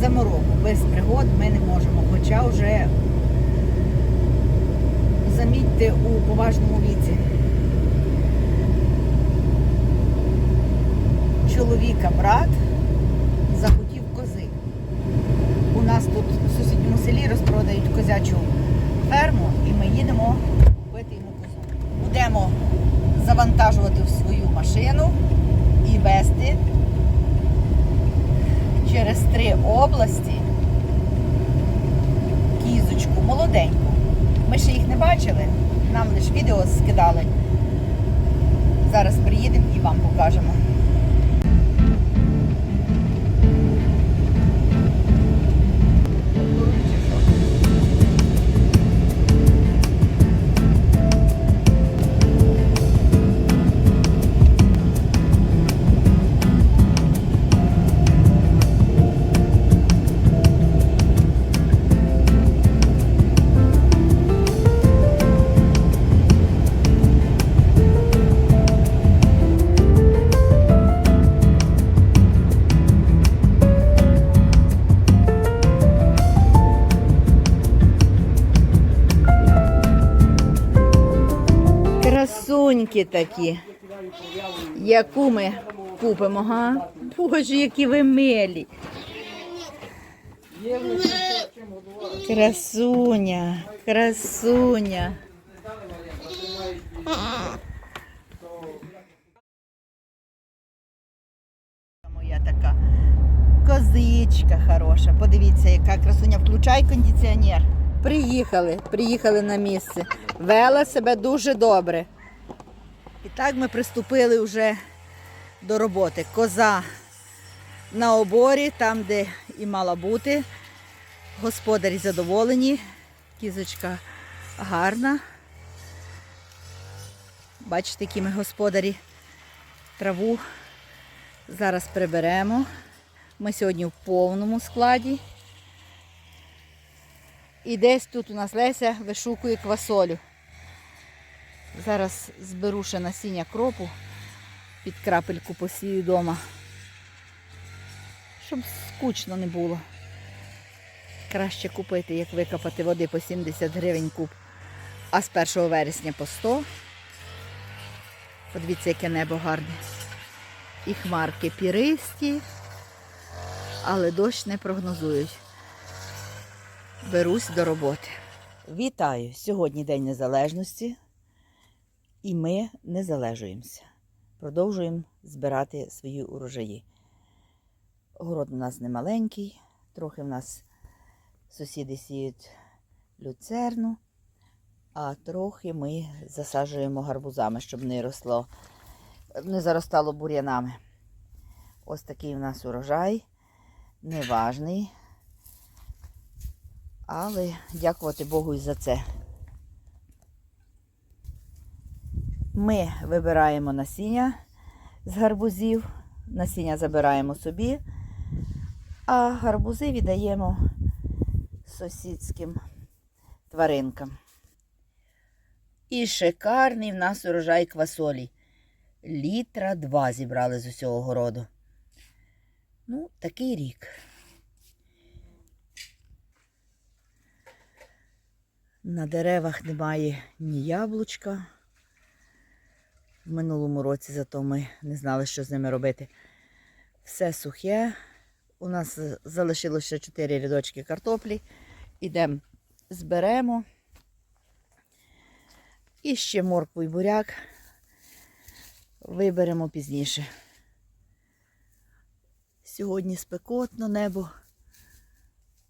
заморозку. Без пригод ми не можемо, хоча вже замітьте у поважному віці. Чоловіка брат захотів кози. У нас тут в сусідньому селі розпродають козячу ферму, і ми їдемо купити йому козу. Будемо завантажувати в свою машину і везти через три області кізочку молоденьку. Ми ще їх не бачили, нам лише відео скидали. Зараз приїдемо і вам покажемо. Красуньки такі. Яку ми купимо, га? Боже, які ви милі. Красуня, красуня. Моя така козичка хороша. Подивіться, яка красуня. Включай кондиціонер. Приїхали, приїхали на місце. Вела себе дуже добре. І так ми приступили вже до роботи. Коза на оборі, там, де і мала бути. Господарі задоволені. Кізочка гарна. Бачите, які ми господарі траву зараз приберемо. Ми сьогодні в повному складі. І десь тут у нас Леся вишукує квасолю. Зараз зберу ще насіння кропу під крапельку посію вдома. Щоб скучно не було. Краще купити, як викопати води по 70 гривень куб, а з 1 вересня по 100. Подивіться, яке небо гарне. І хмарки піристі, але дощ не прогнозують. Берусь до роботи. Вітаю! Сьогодні День Незалежності. І ми не залежуємося. Продовжуємо збирати свої урожаї. Город у нас не маленький, трохи в нас сусіди сіють люцерну, а трохи ми засаджуємо гарбузами, щоб не росло, не заростало бур'янами. Ось такий у нас урожай, неважний. Але дякувати Богу і за це. Ми вибираємо насіння з гарбузів, насіння забираємо собі, а гарбузи віддаємо сусідським тваринкам. І шикарний в нас урожай квасолі. Літра два зібрали з усього городу. Ну, такий рік. На деревах немає ні яблучка. В минулому році зато ми не знали, що з ними робити. Все сухе. У нас залишилося 4 рядочки картоплі. Ідемо, зберемо. І ще моркву і буряк виберемо пізніше. Сьогодні спекотно небо.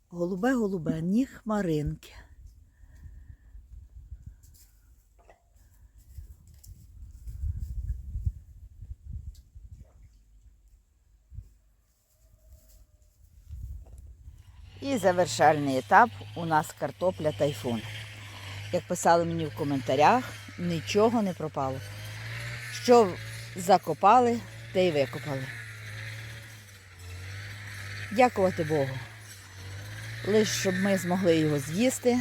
Голубе-голубе, ні хмаринки. І завершальний етап у нас картопля тайфун. Як писали мені в коментарях, нічого не пропало. Що закопали, те й викопали. Дякувати Богу. Лише щоб ми змогли його з'їсти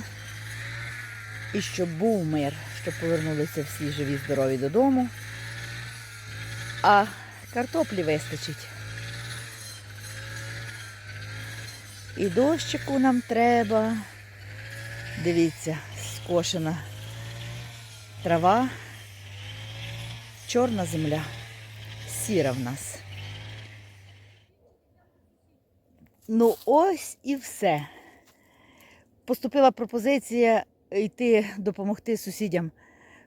і щоб був мир, щоб повернулися всі живі, здорові додому. А картоплі вистачить. І дощику нам треба. Дивіться, скошена трава, чорна земля, сіра в нас. Ну, ось і все. Поступила пропозиція йти допомогти сусідям.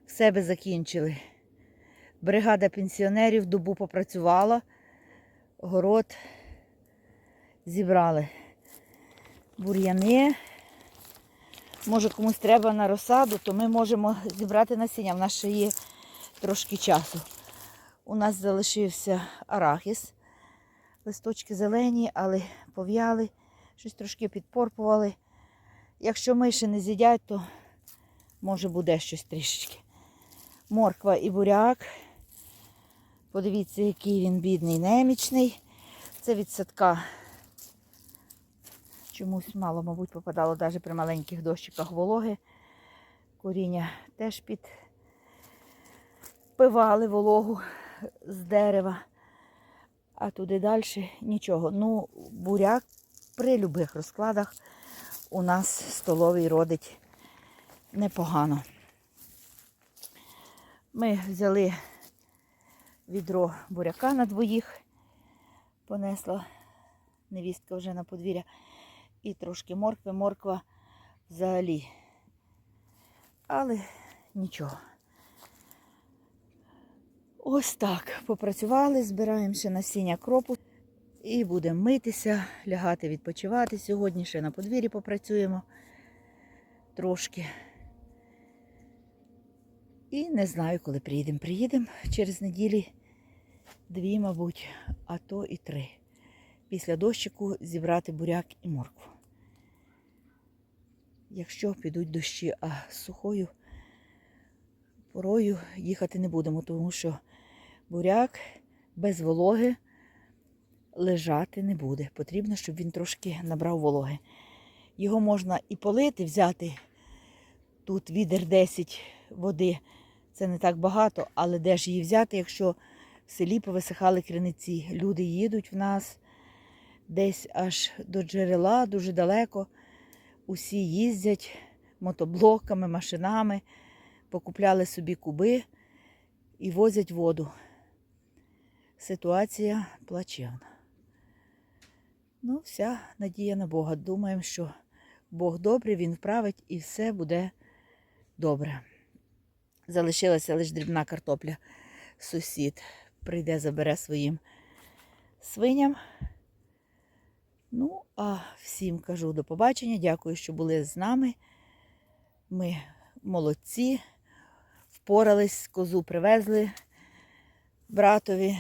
В себе закінчили. Бригада пенсіонерів добу попрацювала, город зібрали бур'яни. Може комусь треба на розсаду, то ми можемо зібрати насіння. В нас ще є трошки часу. У нас залишився арахіс. Листочки зелені, але пов'яли, щось трошки підпорпували. Якщо миші не з'їдять, то може буде щось трішечки. Морква і буряк. Подивіться, який він бідний, немічний. Це від садка. Чомусь мало, мабуть, попадало навіть при маленьких дощиках вологи. Коріння теж підпивали вологу з дерева. А туди далі нічого. Ну, буряк при будь-яких розкладах у нас столовий родить непогано. Ми взяли відро буряка на двоїх, понесла невістка вже на подвір'я, і трошки моркви, морква взагалі. Але нічого. Ось так. Попрацювали, збираємо ще насіння кропу і будемо митися, лягати, відпочивати. Сьогодні ще на подвір'ї попрацюємо трошки. І не знаю, коли приїдемо. Приїдемо через неділі дві, мабуть, а то і три. Після дощику зібрати буряк і моркву. Якщо підуть дощі, а сухою порою їхати не будемо, тому що буряк без вологи лежати не буде. Потрібно, щоб він трошки набрав вологи. Його можна і полити, взяти тут відер 10 води. Це не так багато, але де ж її взяти, якщо в селі повисихали криниці. Люди їдуть в нас десь аж до джерела, дуже далеко. Усі їздять мотоблоками, машинами, покупляли собі куби і возять воду. Ситуація плачевна. Ну, вся надія на Бога. Думаємо, що Бог добрий, Він вправить і все буде добре. Залишилася лише дрібна картопля. Сусід прийде, забере своїм свиням. Ну, а всім кажу до побачення. Дякую, що були з нами. Ми молодці. Впорались, козу привезли братові,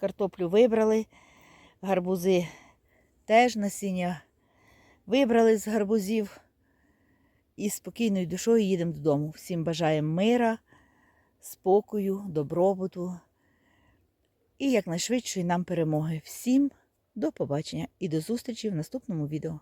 картоплю вибрали, гарбузи теж насіння вибрали з гарбузів. І спокійною душою їдемо додому. Всім бажаємо мира, спокою, добробуту і якнайшвидшої нам перемоги. Всім до побачення і до зустрічі в наступному відео.